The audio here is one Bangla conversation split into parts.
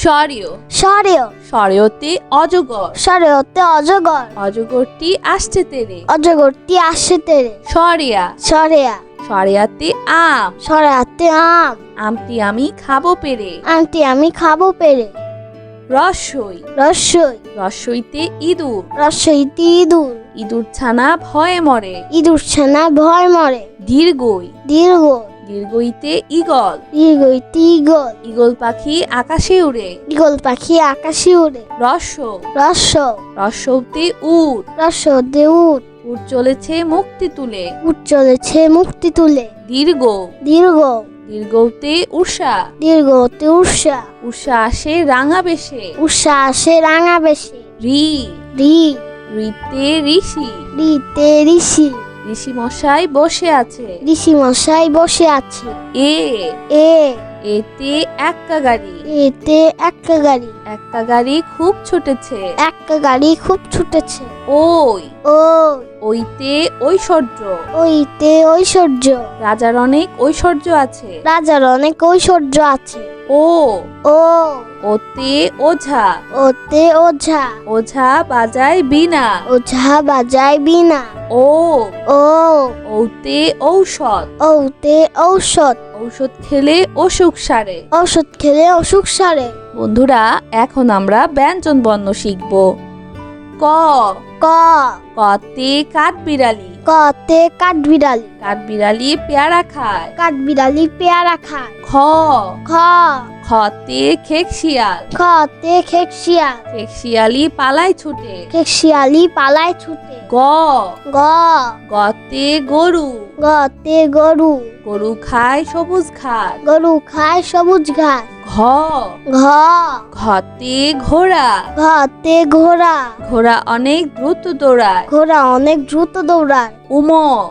স্বরীয়। সরেও স্বরীয়তে অজগর। সরেওতে অজগর। অজগরটি আসছে তেরে। অজগরটি আসে তেরে। সরিয়া। সরেয়া। সরিয়াতে আম। সরেয়াতে আম। আমটি আমি খাব পেরে। আমটি আমি খাব পেরে। রসই। রসই। রসইতে ইঁদুর। রসইতে ইঁদুর। ইঁদুর ছানা ভয়ে মরে। ইঁদুর ছানা ভয় মরে। দীর্ঘই। দীর্ঘ দীর্ঘইতে ইগল দীর্ঘইতে ইগল ইগল পাখি আকাশে উড়ে। ইগল পাখি আকাশে উড়ে। রস রস রসৌতে উট। রসদে উঠ উট। চলেছে মুক্তি তুলে। উঠ চলেছে মুক্তি তুলে। দীর্ঘ। দীর্ঘ। দীর্ঘতে উষা দীর্ঘতে উষা উষা আসে রাঙা বেশে। উষা আসে রাঙা বেশে। রি। রি। রিতে ঋষি। রিতে ঋষি। ঋষি মশাই বসে আছে। ঋষি মশাই বসে আছে। এ এ এতে একটা গাড়ি। এতে একটা গাড়ি। একটা গাড়ি খুব ছুটেছে। একটা গাড়ি খুব ছুটেছে। ওই। ও ওইতে ঐশ্বর্য। ওইতে ঐশ্বর্য। রাজার অনেক ঐশ্বর্য আছে। রাজার অনেক ঐশ্বর্য আছে। ও। ও। ওতে ওঝা। ওতে ওঝা। ওঝা বাজায় বিনা। ওঝা বাজায় বিনা। ও। ও। ওতে ঔষধ। ওতে ঔষধ। ঔষধ খেলে অসুখ সারে। ঔষধ খেলে অসুখ সারে। বন্ধুরা এখন আমরা ব্যঞ্জন বর্ণ শিখব। ক। ক। কতে কাঠবিড়ালি। কতে কাঠবিড়ালি। কাঠবিড়ালি পেয়ারা খায়। কাঠবিড়ালি পেয়ারা খায়। খ খ খতে খেকশিয়াল খতে খেকশিয়াল খেকশিয়ালি পালায় ছুটে। খেকশিয়ালি পালায় ছুটে। গ। গ। গতে গরু। গতে গরু। গরু খায় সবুজ ঘাস। গরু খায় সবুজ ঘাস। ঘ। ঘ। ঘতে ঘোড়া। ঘতে ঘোড়া। ঘোড়া অনেক দ্রুত দৌড়ায়। ঘোড়া অনেক দ্রুত দৌড়ায়। উম।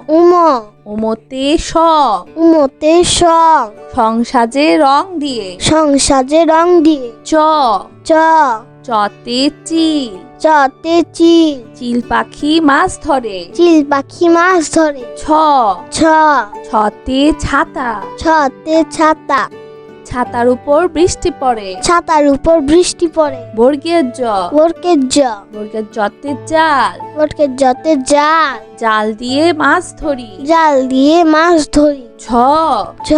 উম। উমতে স। উমতে সং। সংসাজে রং দিয়ে। সংসাজে রং দিয়ে। চ। চ। চতে চিল। চতে চিল। চিল পাখি মাছ ধরে। চিল পাখি মাছ ধরে। ছ। ছ। ছতে ছাতা। ছতে ছাতা। ছাতার উপর বৃষ্টি পড়ে। ছাতার উপর বৃষ্টি পড়ে। বর্গের জ। বরকের জ। বর্গের জতে জাল। বরকের জতে জাল। জাল দিয়ে মাছ ধরি। জাল দিয়ে মাছ ধরি। ছ ঝ।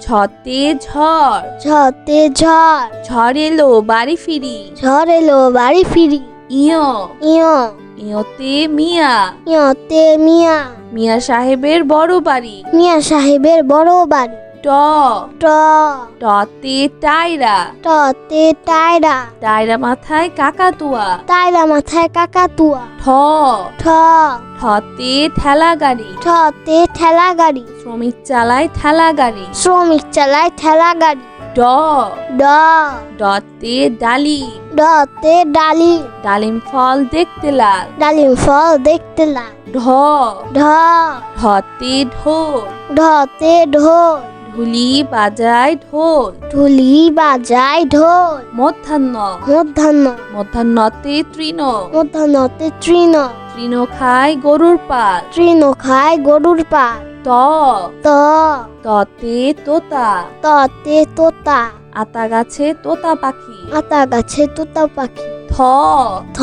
ছতে ঝড়। ঝতে ঝড়। ঝড় এলো বাড়ি ফিরি। ঝড় এলো বাড়ি ফিরি। ইয়। ইয়। ইয়তে মিয়া। ইয়তে মিয়া। মিয়া সাহেবের বড় বাড়ি। মিয়া সাহেবের বড় বাড়ি। ট। ট। টতে টায়রা। টতে টায়রা। টায়রা মাথায় কাকাতুয়া। টায়রা মাথায় কাকাতুয়া। ঠ। ঠ। ঠতে ঠেলা গাড়ি ঠতে ঠেলা গাড়ি শ্রমিক চালায় ঠেলা গাড়ি শ্রমিক চালায় ঠেলা গাড়ি ড। ড ডতে ডালি। ডতে ডালি। ডালিম ফল দেখতে লাল। ডালিম ফল দেখতে লাল। ঢ। ঢ। ঢতে ঢোল। ঢতে ঢোল। ঢুলি বাজায় ঢোল। ঢুলি বাজায় ঢোল। মধ্যাহ্ন। মধ্যাহ্ন। মধ্যাহ্নতে তৃণ। মধ্যাহ্নতে তৃণ। তৃণ খায় গরুর পাল। তৃণ খায় গরুর পাল। ত। ত। ততে তোতা। ততে তোতা। আতা গাছে তোতা পাখি। আতা গাছে তোতা পাখি। থ। থ।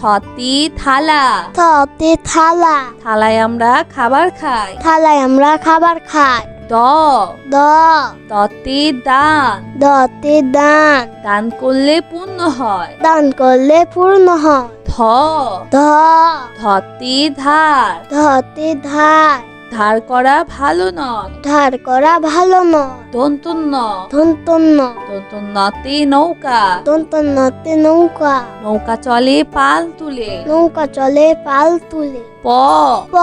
থতে থালা। থতে থালা। থালায় আমরা খাবার খাই। থালায় আমরা খাবার খাই। দ। দ। দতে দান। দতে দান। দান করলে পূর্ণ হয়। দান করলে পূর্ণ হয়। ধ। ধ। ধতে ধার। ধতে ধার। ধার করা ভালো নয় ধার করা ভালো নয় দন্তন্য ধন্তন্য দন্তন্যতে নৌকা। দন্তন্যতে নৌকা। নৌকা চলে পাল তুলে। নৌকা চলে পাল তুলে। প। প।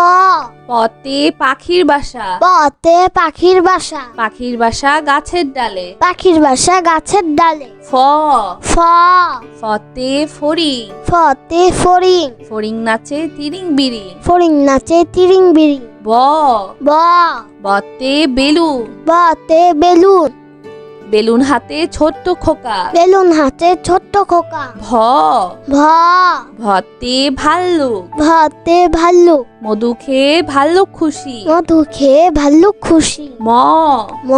পতে পাখির বাসা। পতে পাখির বাসা। পাখির বাসা গাছের ডালে। পাখির বাসা গাছের ডালে। ফ। ফ। ফতে ফড়িং। ফতে ফড়িং। ফড়িং নাচে তিরিং বিরিং। ফড়িং নাচে তিরিং বিরিং। ব ব বতে বেলুন বতে বেলুন বেলুন হাতে ছোট্ট খোকা। বেলুন হাতে ছোট্ট খোকা। ভ। ভ। ভতে ভাল্লুক। ভতে ভাল্লুক। মধু খেয়ে ভাল্লুক খুশি। মধু খেয়ে ভাল্লুক খুশি। ম। ম।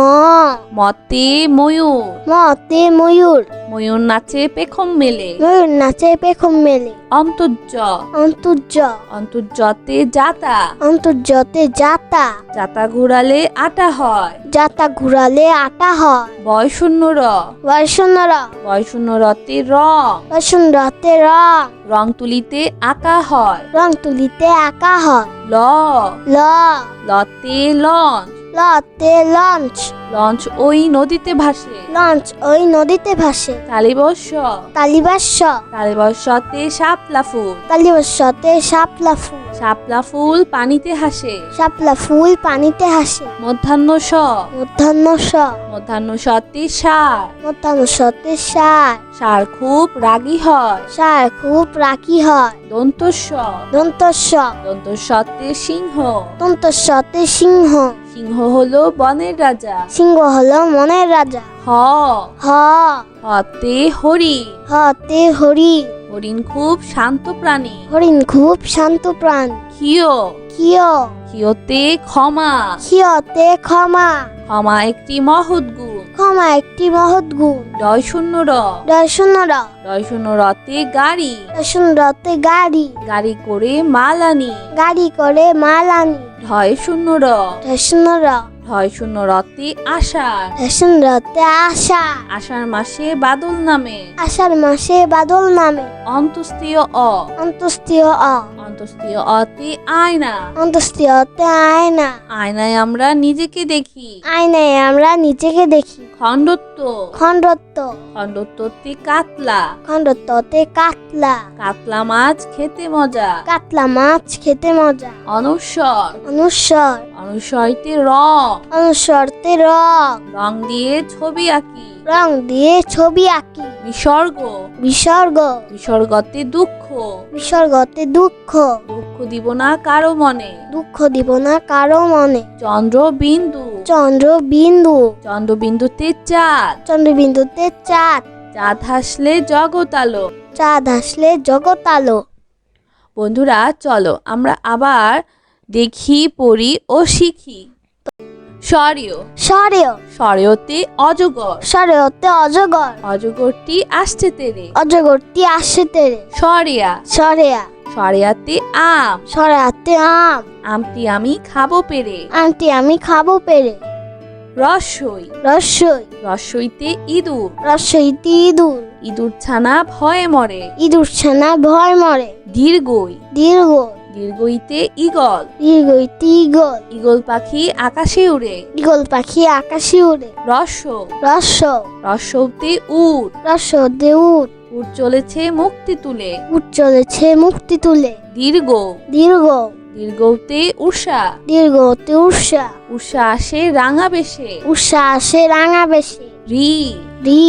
মতে ময়ূর। মতে ময়ূর। ময়ূর নাচে পেখম মেলে। ময়ূর নাচে পেখম মেলে। অন্তর্য। অন্তর্য। অন্তর্যতে জাতা অন্তর্যতে যাতা। জাতা ঘুরালে আটা হয়। যাতা ঘুরালে আটা হয়। শূন্য র বয়সন্নরা বয় শূন্য রতে রং বসুন্ধরতে রং। রং তুলিতে আঁকা হয়। রং তুলিতে আঁকা হয়। ল। ল। লতে লঞ্চ। লতে লঞ্চ। লঞ্চ ওই নদীতে ভাসে। লঞ্চ ওই নদীতে ভাসে। তালিবস্য তালিবাস্য তালিবস্যতে শাপলা ফুল। তালিবাস্যতে শাপলা ফুল। শাপলা ফুল পানিতে হাসে। শাপলা ফুল পানিতে হাসে। মধ্যাহ্ন স মধ্যাহ্ন স মধ্যাহ্ন সতে সার। মধ্যাহ্ন সতে সার। সার খুব রাগী হয়। সার খুব রাখি হয়। দন্তস্ব দন্তস্ব দন্তস্বতে সিংহ। দন্ত দন্তস্বতে সিংহ। সিংহ হলো বনের রাজা। সিংহ হলো মনের রাজা। হ। হ। হতে হরি। হতে হরি। হরিণ খুব শান্ত প্রাণী। হরিণ খুব শান্ত প্রাণ। ক্ষিয় কিয় ক্ষিয়তে ক্ষমা। কিয়তে ক্ষমা। ক্ষমা একটি মহৎ গুণ। ক্ষমা একটি মহৎ গুণ। ডয় শূন্য র। দর্শনরা ডয় শূন্য রতে গাড়ি। দর্শনরতে গাড়ি। গাড়ি করে মাল আনি। গাড়ি করে মাল আনি। ঢয় শূন্য র। ঢয় শূন্য রতে আষাঢ়। দর্শনরতে আশা আষাঢ় মাসে বাদল নামে। আষাঢ় মাসে বাদল নামে। অন্তস্তীয় অ। অন্তস্তীয় অ। অন্তস্তীয় অতে আয়না। অন্তস্তীয়তে আয়না। আয়নায় আমরা নিজেকে দেখি। আয়নায় আমরা নিজেকে দেখি। খণ্ডত্ব। খণ্ডত্ব। খণ্ডত্বতে কাতলা। খণ্ডত্বতে কাতলা। কাতলা মাছ খেতে মজা। কাতলা মাছ খেতে মজা। অনুস্বর অনুস্বর অনুস্বরতে রং। অনুস্বরতে রং। রং দিয়ে ছবি আঁকি। রং দিয়ে ছবি আঁকি। বিসর্গ বিসর্গ বিসর্গতে দুঃখ। বিসর্গতে দুঃখ। দুঃখ দিব না কারও মনে। দুঃখ দিব না কারও মনে। চন্দ্র বিন্দু চন্দ্র বিন্দু চন্দ্র বিন্দুতে চাঁদ। চন্দ্রবিন্দুতে চাঁদ। চাঁদ হাসলে জগৎ আলো। চাঁদ আসলে জগৎ আলো। বন্ধুরা চলো আমরা আবার দেখি পড়ি ও শিখি। স্বরীয়। সরেয় স্বরীয়তে অজগর। সরেয়তে অজগর। অজগরটি আসছে তেরে। অজগরটি আসে তেরে। সরিয়া। সরেয়া। সরিয়াতে আম। সরেয়াতে আম। আমটি আমি খাব পেরে। আমটি আমি খাব পেরে। রসই। রসই। রসইতে ইঁদুর। রসইতে ইঁদুর। ইঁদুর ছানা ভয়ে মরে। ইঁদুর ছানা ভয় মরে। দীর্ঘই। দীর্ঘ দীর্ঘইতে ইগল দীর্ঘইতে ইগল ইগল পাখি আকাশে উড়ে। ইগল পাখি আকাশে উড়ে। রস রস রসৌতে উট। রসদে উঠ উট। চলেছে মুক্তি তুলে। উঠ চলেছে মুক্তি তুলে। দীর্ঘ। দীর্ঘ। দীর্ঘতে উষা দীর্ঘতে উষা উষা আসে রাঙা বেশে। উষা আসে রাঙা বেশে। রি। রি।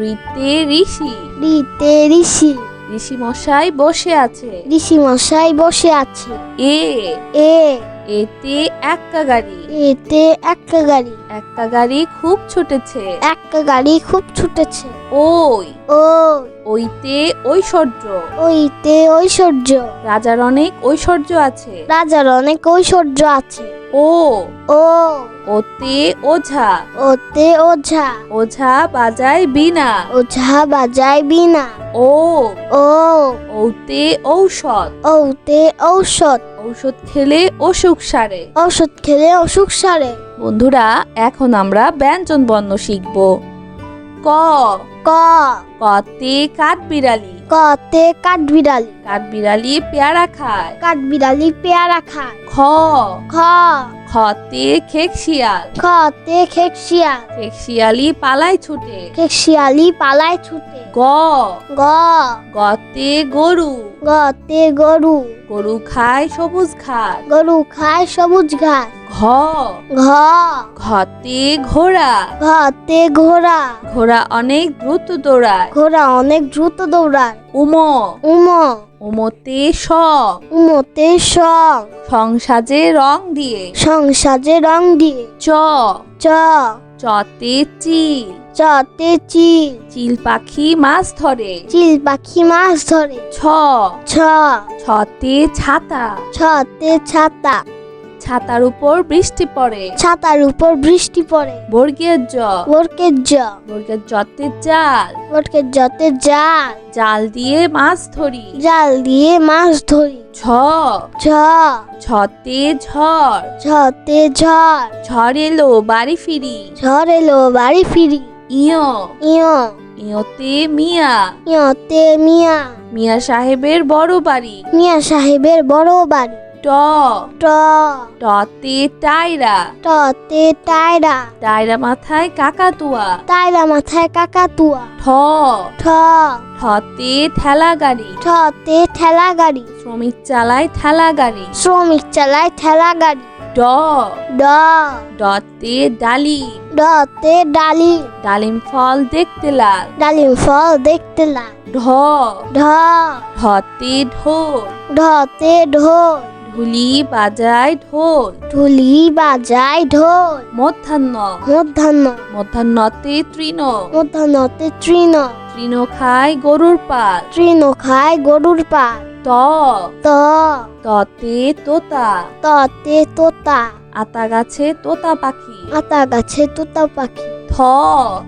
রিতে ঋষি। রিতে ঋষি। ঋষি মশাই বসে আছে। ঋষি মশাই বসে আছে। এ এ এতে একটা গাড়ি। এতে একটা গাড়ি। একটা গাড়ি খুব ছুটেছে। একটা গাড়ি খুব ছুটেছে। ওই। ও ওইতে ঐশ্বর্য। ওইতে ঐশ্বর্য। রাজার অনেক ঐশ্বর্য আছে। রাজার অনেক ঐশ্বর্য আছে। ও। ও। ওতে ওঝা। ওতে ওঝা। ওঝা বাজায় বিনা। ওঝা বাজায় বিনা। ও। ও। ওতে ঔষধ। ওতে ঔষধ। ঔষধ খেলে অসুখ সারে। ঔষধ খেলে অসুখ সারে। বন্ধুরা এখন আমরা ব্যঞ্জন বর্ণ শিখব। ক ক। কতে কাঠ বিড়ালি কতে কাঠবিড়ালি। কাঠ বিড়ালি পেয়ারা খায়। কাঠ বিড়ালি পেয়ারা খায়। খ। খ। খতে খেক শিয়াল খতে খেক শিয়াল খেক শিয়ালি পালায় ছুটে। খেক শিয়ালি পালায় ছুটে। গ। গ। গতে গরু। গতে গরু। গরু খায় সবুজ ঘাস। গরু খায় সবুজ ঘাস। ঘ। ঘ। ঘতে ঘোড়া। ঘতে ঘোড়া। ঘোড়া অনেক দ্রুত দৌড়ায়। ঘোড়া অনেক দ্রুত দৌড়ায়। উম। উম। উমতে স উমতে সং সংসাজে রং দিয়ে। সংসাজে রং দিয়ে। চ। চ। চতে চিল। চতে চিল। চিল পাখি মাছ ধরে। চিল পাখি মাছ ধরে। ছ। ছ। ছতে ছাতা। ছতে ছাতা। ছাতার উপর বৃষ্টি পড়ে। ছাতার উপর বৃষ্টি পড়ে। বর্গের জ। বরকের জ। বর্গের জতে জাল। বরকের জতে জাল। জাল দিয়ে মাছ ধরি। জাল দিয়ে মাছ ধরি। ছ ছ ছতে ঝড়। ঝতে ঝড়। ঝড় এলো বাড়ি ফিরি। ঝড় এলো বাড়ি ফিরি। ইয়। ইয়। ইয়তে মিয়া। ইয়তে মিয়া। মিয়া সাহেবের বড় বাড়ি। মিয়া সাহেবের বড় বাড়ি। ট। ট। টতে টায়রা। টতে টায়রা। টায়রা মাথায় কাকাতুয়া। টায়রা মাথায় কাকাতুয়া। ঠ। ঠ। ঠতে ঠেলা গাড়ি ঠতে ঠেলা গাড়ি শ্রমিক চালায় ঠেলা গাড়ি শ্রমিক চালায় ঠেলা গাড়ি ড। ড ডতে ডালি ডতে ডালি ডালিম। ফল দেখতে লাল। ডালিম ফল দেখতে লাগ ঢ। ঢ। ঢতে ঢোল। ঢতে ঢোল। ঢুলি বাজায় ঢোল। ঢুলি বাজায় ঢোল। মধ্যাহ্ন। মধ্যাহ্ন। মধ্যাহ্নতে তৃণ। মধ্যাহ্নতে তৃণ। তৃণ খায় গরুর পাল। তৃণ খায় গরুর পাল। ত। ত। ততে তোতা। ততে তোতা। আতা গাছে তোতা পাখি। আতা গাছে তোতা পাখি। থ।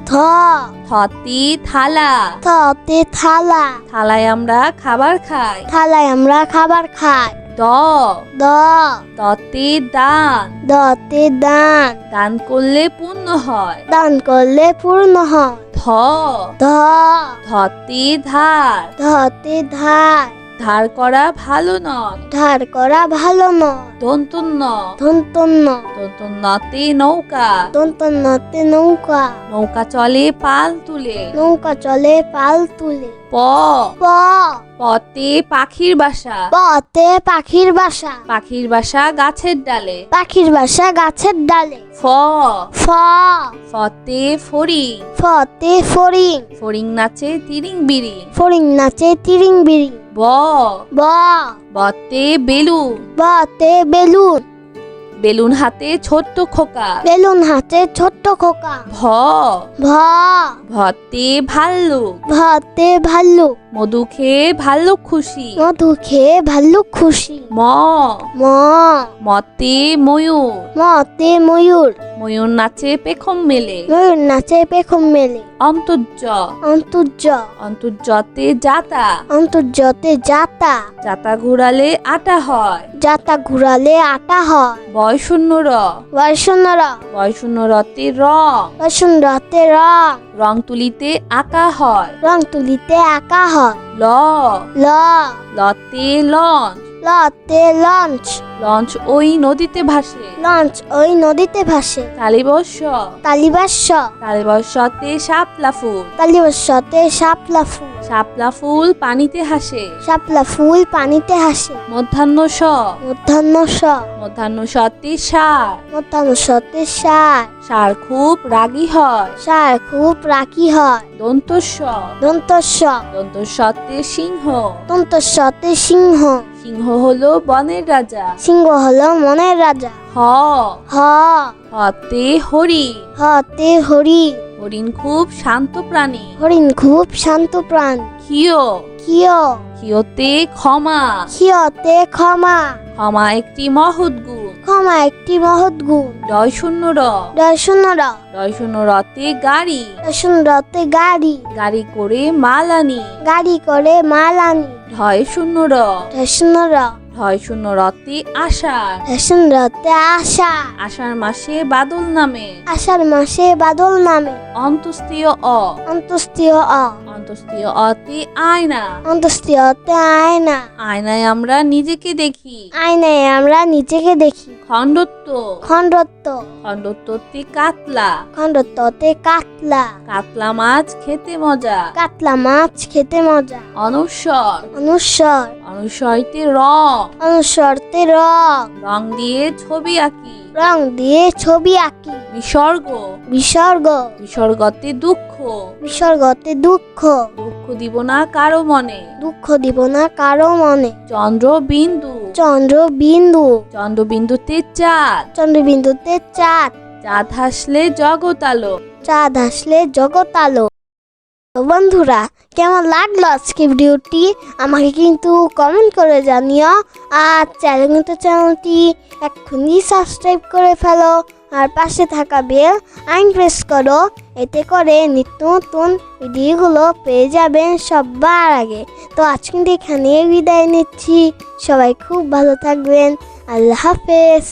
থ। থতে থালা। থতে থালা। থালায় আমরা খাবার খাই। থালায় আমরা খাবার খাই। দ। দ। দতে দান। দতে দান। দান করলে পূর্ণ হয়। দান করলে পূর্ণ হয়। ধ। ধ। ধতে ধার। ধতে ধার। ধার করা ভালো নয় ধার করা ভালো নয় দন্তন্য ধন্তন্য দন্তন্যতে নৌকা। দন্তন্যতে নৌকা। নৌকা চলে পাল তুলে। নৌকা চলে পাল তুলে। প। প। পতে পাখির বাসা। পতে পাখির বাসা। পাখির বাসা গাছের ডালে। পাখির বাসা গাছের ডালে। ফ। ফ। ফতে ফড়িং। ফতে ফড়িং। ফড়িং নাচে তিরিং বিরিং। ফড়িং নাচে তিরিং বিরিং। ব ব বতে বেলুন বতে বেলুন বেলুন হাতে ছোট্ট খোকা। বেলুন হাতে ছোট্ট খোকা। ভ। ভ। ভতে ভাল্লুক। ভতে ভাল্লুক। মধু খেয়ে ভাল্লুক খুশি। মধু খেয়ে ভাল্লুক খুশি। ম। ম। মতে ময়ূর। মতে ময়ূর। ময়ূর নাচে পেখম মেলে। ময়ূর নাচে পেখম মেলে। অন্তর্য। অন্তর্য। অন্তর্যতে জাতা অন্তর্যতে জাতা জাতা ঘুরালে আটা হয়। জাতা ঘুরালে আটা হয়। বয় শূন্য র বয়সন্নরা বয় শূন্য রতে রং তে রং। রং তুলিতে আঁকা হয়। রং তুলিতে আঁকা হয়। ল। ল। ল তে লঞ্চ লতে লঞ্চ লঞ্চ ওই নদীতে ভাসে। লঞ্চ ওই নদীতে ভাসে। তালিবস্য তালিবাস্য তালিবস্যতে শাপলা ফুল। তালিবাস্যতে শাপলা ফুল। শাপলা ফুল পানিতে হাসে। শাপলা ফুল পানিতে হাসে। মধ্যাহ্ন স। মধ্যাহ্ন স। মধ্যাহ্ন সতে সার। মধ্যাহ্ন সতে সার। সার খুব রাগী হয়। সার খুব রাখি হয়। দন্তস্ব। দন্তস্ব। দন্তস্বতে সিংহ। দন্তস্বতে সিংহ। সিংহ হলো বনের রাজা। সিংহ হলো মনের রাজা। হ। হ। হতে হরি। হতে হরি। হরিণ খুব শান্ত প্রাণী। হরিণ খুব শান্ত প্রাণ। কিয় কিয় কিয়তে ক্ষমা। কিয়তে ক্ষমা। ক্ষমা একটি মহৎ গুণ। ক্ষমা একটি মহৎ গুণ। ডয় শূন্য র। ডয় শূন্য রতে গাড়ি। দর্শনরতে গাড়ি। গাড়ি করে মাল আনি। গাড়ি করে মাল আনি। ঢয় শূন্য র। দর্শনরা ঢয় শূন্য রতি আষাঢ়। রেশন রাতে আশা আষাঢ় মাসে বাদল নামে। আষাঢ় মাসে বাদল নামে। অন্তস্তীয় অ। অন্তস্তীয় অ। অন্তস্তীয় অতি আয়না। অন্তস্তীয়তে আয়না। আয়নায় আমরা নিজেকে দেখি। আয়নায় আমরা নিজেকে দেখি। খণ্ডত্ব। খণ্ডত্ব। খণ্ডত্বটি কাতলা। খণ্ডত্বতে কাতলা। কাতলা মাছ খেতে মজা। কাতলা মাছ খেতে মজা। অনুস্বর অনুস্বর অনুস্বরটি রং। অনুস্বরতে রং। রং দিয়ে ছবি আঁকি। রং দিয়ে ছবি আঁকি। বিসর্গ বিসর্গ বিসর্গতে দুঃখ। বিসর্গতে দুঃখ। দুঃখ দিব না কারও মনে। দুঃখ দিব না কারও মনে। চন্দ্র বিন্দু চন্দ্র বিন্দু চন্দ্রবিন্দুতে চাঁদ। চন্দ্রবিন্দুতে চাঁদ। চাঁদ হাসলে জগৎ আলো। চাঁদ আসলে জগৎ আলো। বন্ধুরা, কেমন লাগল আজকে ভিডিওটি? আমাকে কিন্তু কমেন্ট করে জানিও। আর চ্যানেল চ্যানেলটি এক্ষুনি সাবস্ক্রাইব করে ফেলো। আর পাশে থাকা বেল আইন প্রেস করো। এতে করে নিত্য নতুন ভিডিওগুলো পেয়ে যাবেন সবার আগে। তো আজ কিন্তু এখানে বিদায় নিচ্ছি। সবাই খুব ভালো থাকবেন। আল্লাহ হাফেজ।